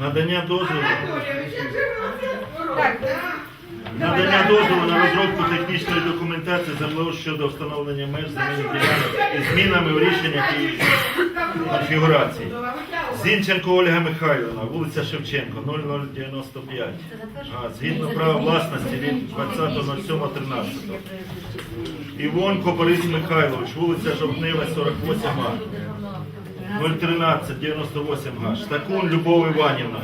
Надання дозволу. Надання дозволу на розробку технічної документації землеустрою щодо встановлення меж земельних ділянок із змінами в рішеннях і конфігурації. Зінченко Ольга Михайлівна, вулиця Шевченко, 0095. А, згідно права власності від 20.07.13. Івонко Борис Михайлович, вулиця Жовтнева, 48 га. 013 98 га. Штакун Любов Іванівна.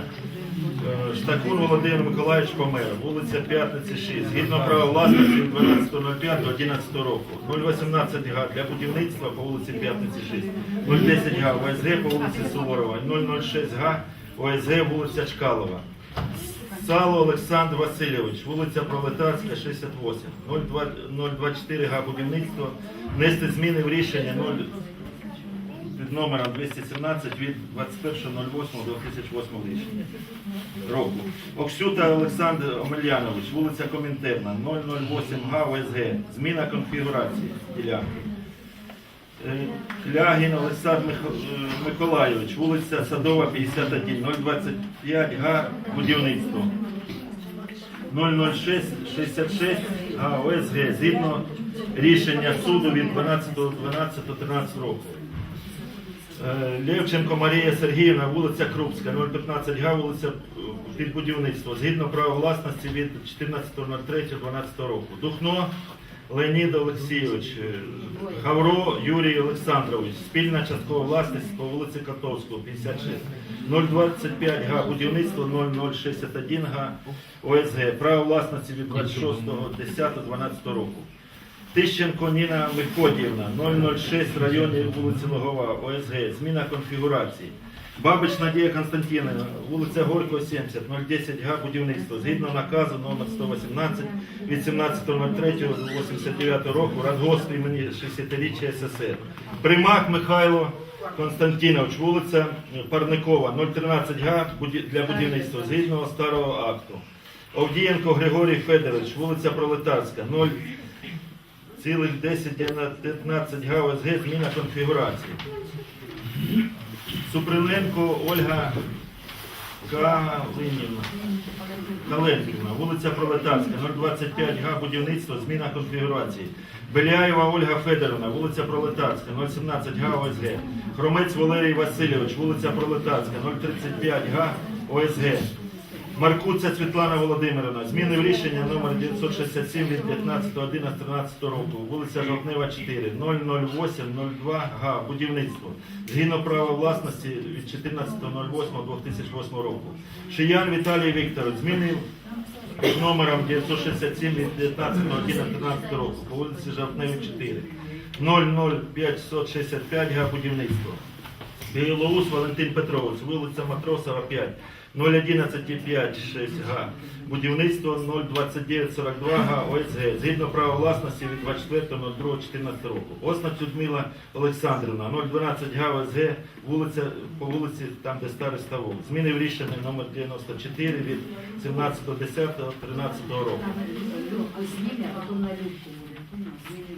Е, Штакун Володимир Миколаївич помер. Вулиця П'ятниці 6. Згідно права власності від 12.05.11 року. 018 га для будівництва по вулиці П'ятниці 6. 010 га ОСГ по вулиці Суворова. 006 га ОСГ вулиця Чкалова. Сало Олександр Васильович, вулиця Пролетарська, 68. 024 га будівництво. Внести зміни в рішення 0 під номером 217 від 21.08.2008 рішення року. Оксюта Олександр Омельянович, вулиця Комінтерна, 008 га ОСГ. Зміна конфігурації ділянки. Е, Клягін Олександр е, Миколайович, вулиця Садова, 51, 025 га будівництво. 006 66 га згідно рішення суду від 12.12.13 року. Е, Левченко Марія Сергіївна, вулиця Крупська, 015 га, вулиця під будівництво. Згідно права власності від 14.03.12 року. Духно Леонід Олексійович, е, Гавро Юрій Олександрович, спільна часткова власність по вулиці Котовського, 56. 025 га, будівництво 0061 га, ОСГ. Право власності від 26.10.12 року. Тищенко Ніна Мефодіївна, 006 районі вулиці Логова, ОСГ, зміна конфігурації. Бабич Надія Константинівна, вулиця Горького, 70, 010 га, будівництво. Згідно наказу номер 118 від 17.03.89 року, Радгосп імені 60-річчя СССР. Примак Михайло Константинович, вулиця Парникова, 013 га для будівництва, згідно старого акту. Овдієнко Григорій Федорович, вулиця Пролетарська, 0 цілих 10 на 15 га ОСГ зміна конфігурації. Суприненко Ольга Калинівна. Каленківна, вулиця Пролетарська, 025 га будівництво, зміна конфігурації. Беляєва Ольга Федоровна, вулиця Пролетарська, 017 га ОСГ. Хромець Валерій Васильович, вулиця Пролетарська, 035 га ОСГ. Маркуця Світлана Володимирівна. Зміни в рішення номер 967 від 15.11.13 року. Вулиця Жовтнева 4, 00802 га. Будівництво. Згідно права власності від 14.08.2008 року. Шиян Віталій Вікторович. Зміни під номером 967 від 19.11.13 року. По вулиці Жовтневі 4. 00565 га. Будівництво. Білоус Валентин Петрович, вулиця Матросова 5, 01156 га. Будівництво 02942 га ОСГ. Згідно права власності від 24.02.14 року. Оснач Людмила Олександрівна, 012 га ОСГ, вулиця, по вулиці, там де старий ставок. Зміни в рішення номер 94 від 17.10.13 року. Зміни, а потім на. Зміни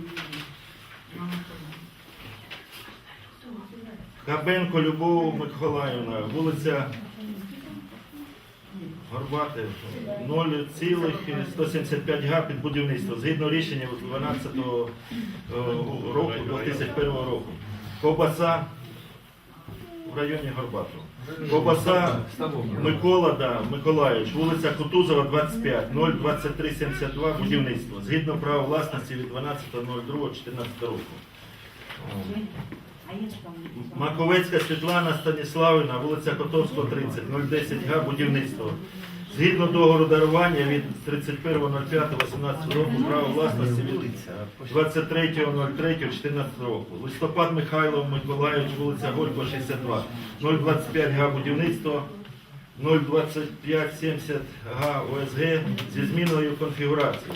Кабенко Любов Миколаївна, вулиця Горбати, 0,175 га під будівництво, згідно рішення 12 року, 2001 року. Ковбаса в районі Горбату. Ковбаса Микола да, Миколаївич, вулиця Кутузова, 25, 02372, будівництво, згідно права власності від 12.02.14 року. Маковецька Світлана Станіславівна, вулиця Котовського, 30, 010 га, будівництво. Згідно договору дарування від 31.05.18 року право власності від 23.03.14 року. Листопад Михайло Миколаївич, вулиця Горького, 62, 025 га, будівництво. 02570 га ОСГ зі зміною конфігурації.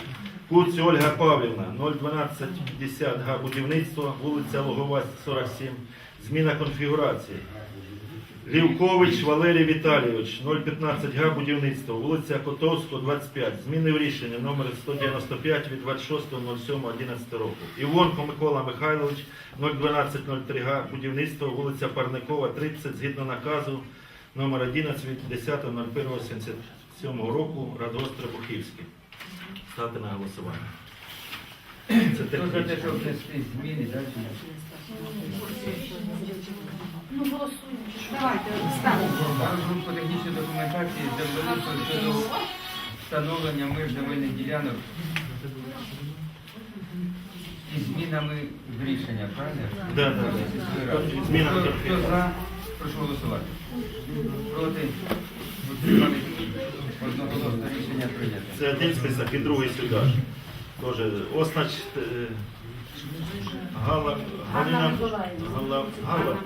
Куць Ольга Павлівна, 01250 га будівництво, вулиця Логова, 47, зміна конфігурації. Лівкович Валерій Віталійович, 015 га будівництво, вулиця Котовського, 25, зміни в рішення номер 195 від 26.07.11 року. Івонко Микола Михайлович, 01203 га будівництво, вулиця Парникова, 30, згідно наказу номер 11 від 10.01.77 року Радгосп Требухівський. Ставте на голосування. Це технічно. Ну, голосуємо. Давайте, ставимо. Розробку технічної документації землеустрою щодо встановлення меж земельних ділянок і змінами в рішення, правильно? Да, да, да. Зміна Хто- Хто за? Прошу голосувати. Проти? Утримались? Одноголосно рішення прийнято. Це один список і другий сюди. ж. Тоже Оснач е, Гала, Галина, Миколаївна. Гала, Гала,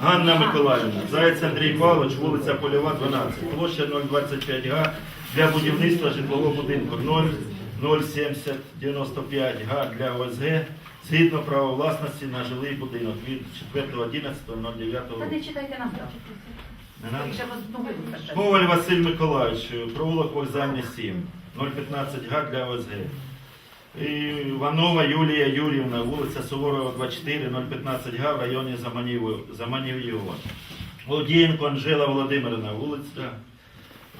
Ганна Миколаївна, Заєць Андрій Павлович, вулиця Польова, 12, площа 025 га для будівництва житлового будинку 07095 га для ОСГ згідно права власності на жилий будинок від 4.11.09 Та не читайте нам так. Не надо? Якщо вас ну, виписати. Коваль Василь Миколаївич, провулок вокзальний 7, 015 га для ОСГ. Іванова Юлія Юрівна, вулиця Суворова, 24, 015 га в районі Заманів- Заманів'єва. Володієнко Анжела Володимирівна, вулиця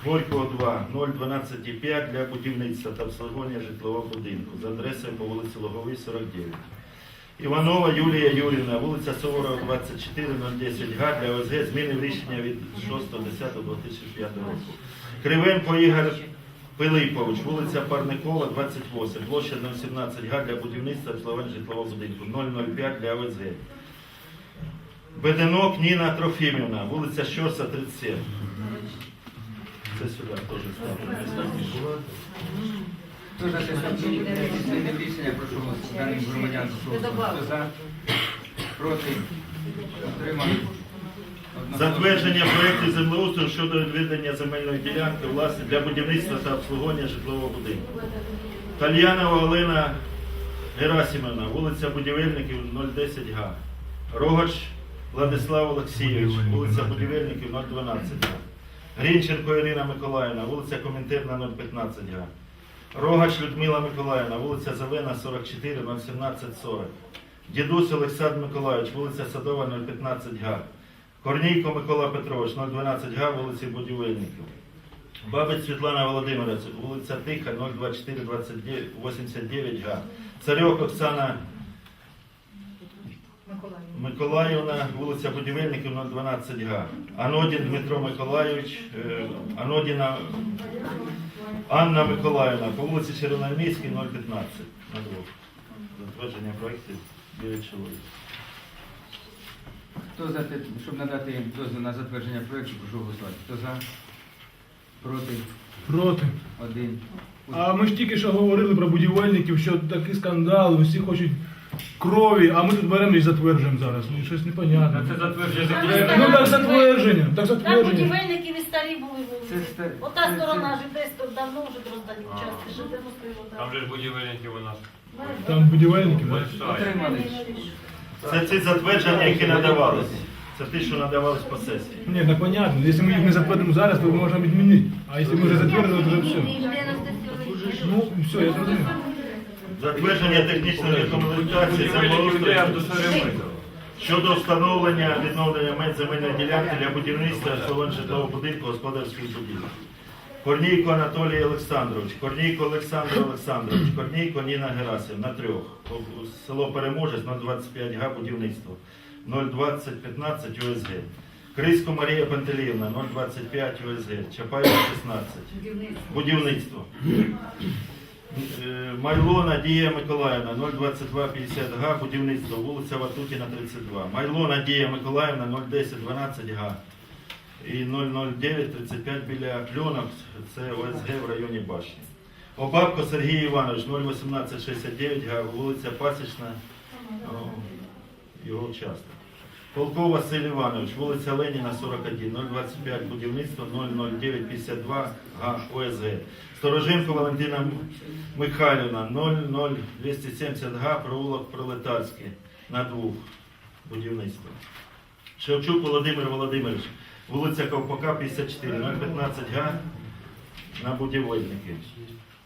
Горького 2, 012,5 для будівництва та обслуговування житлового будинку за адресою по вулиці Логовій, 49. Ігорова Юлія Юрівна, вулиця Суворова, 24, 010 га для ОСГ, зміни рішення від 6.10.2005 року. Кривенко Ігор Пилипович, вулиця Парникова, 28, площа 017 га для будівництва обслуговування житлового будинку, 005 для ОСГ. Беденок Ніна Трофімівна, вулиця Щорса, 37. Це сюди теж в рішення, прошу голосувати. Даним громадян. Хто за? Проти? Утримались? Затвердження проєктів землеустрою щодо відведення земельної ділянки власне для будівництва та обслуговування житлового будинку. Тальянова Олена Герасимовна, вулиця Будівельників, 010 га. Рогач Владислав Олексійович, вулиця Будівельників, 012 га. Грінченко Ірина Миколаївна, вулиця Комінтерна, 015 га. Рогач Людмила Миколаївна, вулиця Зелена, 44, 017 40. Дідусь Олександр Миколаївич, вулиця Садова, 015 га. Корнійко Микола Петрович, 012 га, вулиці Будівельників. Бабець Світлана Володимирівна, вулиця Тиха, 024 29 89 га. Царьок Оксана Миколаївна, вулиця Будівельників, 012 га. Анодін Дмитро Миколайович, е, Анодіна Анна Миколаївна, по вулиці Червоноармійській, 015 на двох. Затвердження проєктів 9 чоловік. Хто за те, щоб надати дозвіл на затвердження проєкту, прошу голосувати. Хто за? Проти? Проти. Один. А ми ж тільки що говорили про будівельників, що такий скандал, усі хочуть крові, а ми тут беремо і затверджуємо зараз. Ну, щось непонятне. Це затвердження Ну так затвердження, так Так затвердження. будівельників і старі були Це вулиці. ста- Ота це- сторона житейська давно вже роздані участки, житейської Там вода. же ж будівельники у нас. Там будівельники? Большая. Це ці затвердження, які надавалися. Це ті, що надавались по сесії. Ні, понятно. Якщо ми їх не затвердимо зараз, то можна відмінити. А якщо ми вже затвердили, то все. Ну, все, я зрозумів. Затвердження технічної рекомендації землеустрою щодо встановлення відновлення меж земельної ділянки для будівництва житлового будинку господарських будівель. Корнійко Анатолій Олександрович, Корнійко Олександр Олександрович, Корнійко Ніна Герасів на трьох. Село Переможець 025 га будівництво, 02015 ОСГ. Крисько Марія Пантеліївна 025 ОСГ, Чапаєва 16. Будівництво. Е, Майло Надія Миколаївна 02250 га, будівництво, вулиця Ватутіна 32. Майло Надія Миколаївна 01012 га. І 00935 біля Кльонок, це ОСГ в районі Башні. Обабко Сергій Іванович 01869 вулиця Пасічна, його участок. Полков Василь Іванович, вулиця Леніна, 41, 025 будівництво, 00952 га ОСГ. Стороженко Валентина Михайлівна, 00270 га, провулок Пролетарський, на двох будівництво. Шевчук Володимир Володимирович, вулиця Ковпака, 54, 015 га, на будівельники.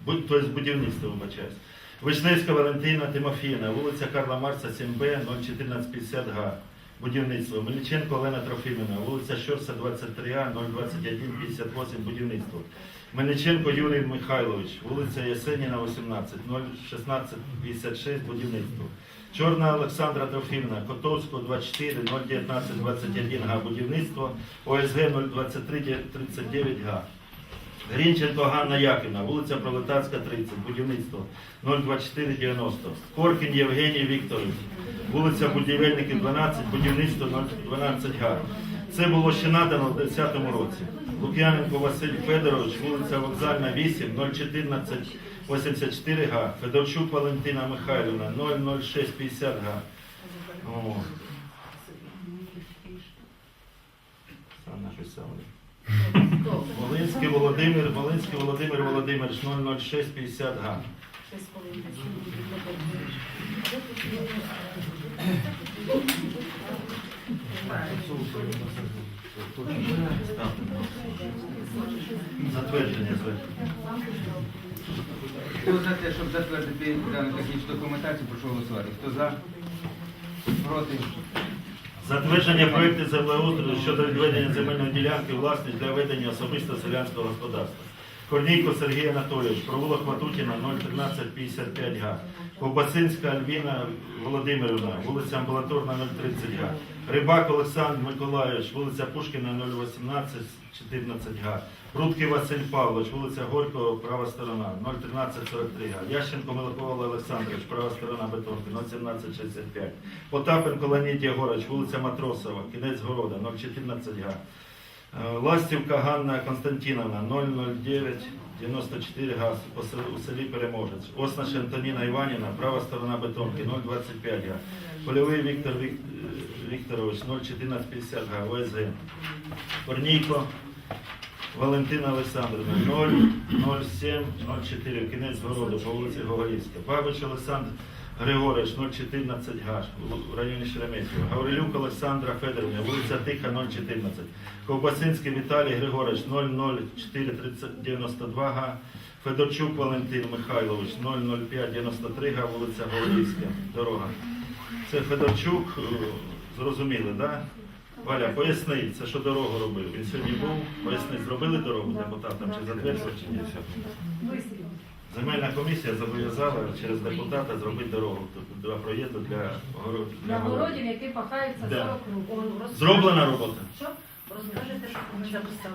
Будь, тобто будівництво, вибачаюсь. Вишневська Валентина Тимофіївна, вулиця Карла Марса, 7Б, 01450 га. будівництво. Мельниченко Олена Трофімівна, вулиця Щорса, 23А, 021, 58, будівництво. Мельниченко Юрій Михайлович, вулиця Ясеніна, 18, 016, 56, будівництво. Чорна Олександра Трофімівна, Котовського, 24, 019, 21 га, будівництво. ОСГ 023, 39 га. Грінченко Ганна Яківна, вулиця Пролетарська, 30, будівництво 02490. Коркін Євгеній Вікторович, вулиця Будівельників, 12, будівництво 012 га. Це було ще надано в 2010 році. Лук'яненко Василь Федорович, вулиця Вокзальна, 8, 014 84 га. Федорчук Валентина Михайлівна, 00650 га. Волинський Володимир, Волинський Володимир Володимирович 00650 га. Затвердження звернення. Хто за те, щоб затвердити дану технічну документацію, прошу голосувати. Хто за? Проти? Затвердження проєкту землеустрою щодо відведення земельної ділянки власність для ведення особисто селянського господарства. Корнійко Сергій Анатолійович, провулок Матутіна, 01355 га. Ковбасинська Альвіна Володимирівна, вулиця Амбулаторна, 030 га. Рибак Олександр Миколайович, вулиця Пушкіна, 018, 14 га. Прудкий Василь Павлович, вулиця Горького, права сторона, 01343 га. Ященко Микола Олександрович, права сторона Бетонки, 01765. Потапенко Леонід Єгорович, вулиця Матросова, кінець города, 014 га. Е, Ластівка Ганна Константиновна 009 94 газ у селі Переможець. Оснаш Антоніна Іванівна, права сторона бетонки 025 га. Польовий Віктор Вік- е, Вікторович 01450 га. ОСГ. Корнійко Валентина Олександровна 00704 кінець городу по вулиці Гоголівська. Бабич Олександр Григорович 014 га в районі Шереметьєва. Гаврилюк Олександра Федоровна, вулиця Тиха 014. Ковбасинський Віталій Григорович 00492 га. Федорчук Валентин Михайлович 00593 га, вулиця Гоголівська, дорога. Це Федорчук, е, зрозуміли, так? Да? Валя, поясни, це що дорогу робив. Він сьогодні був, поясни, зробили дорогу депутатам чи затверджував чи ні? Земельна комісія зобов'язала через депутата зробити дорогу тобто для проїзду для город- Для городів, які пахаються Да. 40 років. Зроблена робота? Що? Розкажете, що ми записали,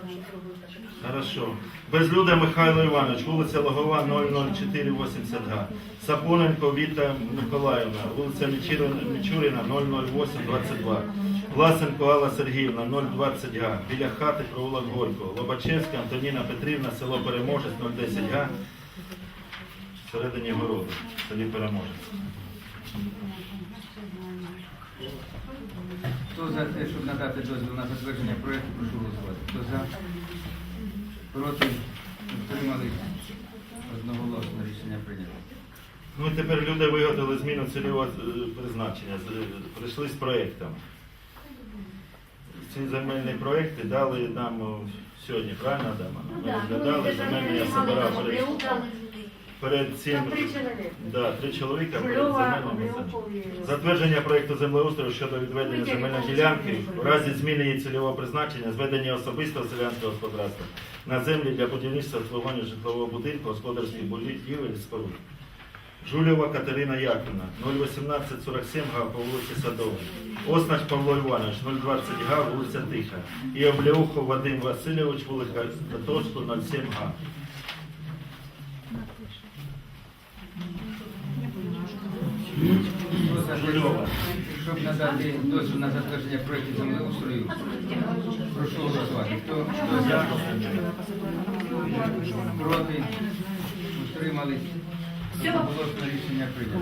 що. Хорошо. Безлюда Михайло Іванович, вулиця Логова, 00480 га. Сапоненко Віта Миколаївна, вулиця Мічурина, Мічурина 00822. Власенко Алла Сергіївна, 020 га. Біля хати провулок Горького. Лобачевська Антоніна Петрівна, село Переможець, 010 га. Всередині городу, в селі Переможець. Хто за те, щоб надати дозвіл на затвердження проєкту, прошу голосувати. Хто за? Проти? Утримались? Одноголосно рішення прийнято. Ну і тепер люди виготовили зміну цільового е, призначення, прийшли з проєктами. Ці земельні проєкти дали нам сьогодні, правильно Адама? Ми розглядали земельні, я собирав перед, цим. Там три чоловіка. Да, три чоловіка перед Жульова, земельним. І- Затвердження проєкту землеустрою щодо відведення земельної ділянки в разі зміни її цільового призначення, зведення особистого селянського господарства на землі для будівництва обслуговування житлового будинку, господарських будівель, споруд. Жульова Катерина Яківна, 01847 га по вулиці Садовій. Оснач Павло Іванович, 020 га, вулиця Тиха. І Облеухов Вадим Васильович, вулиця Котовського, 07 га. Хто за те, Жульова. щоб надати дозвіл на затвердження проєкту землеустрою, прошу голосувати. Хто, за? Проти? Утримались? Одноголосно рішення прийнято.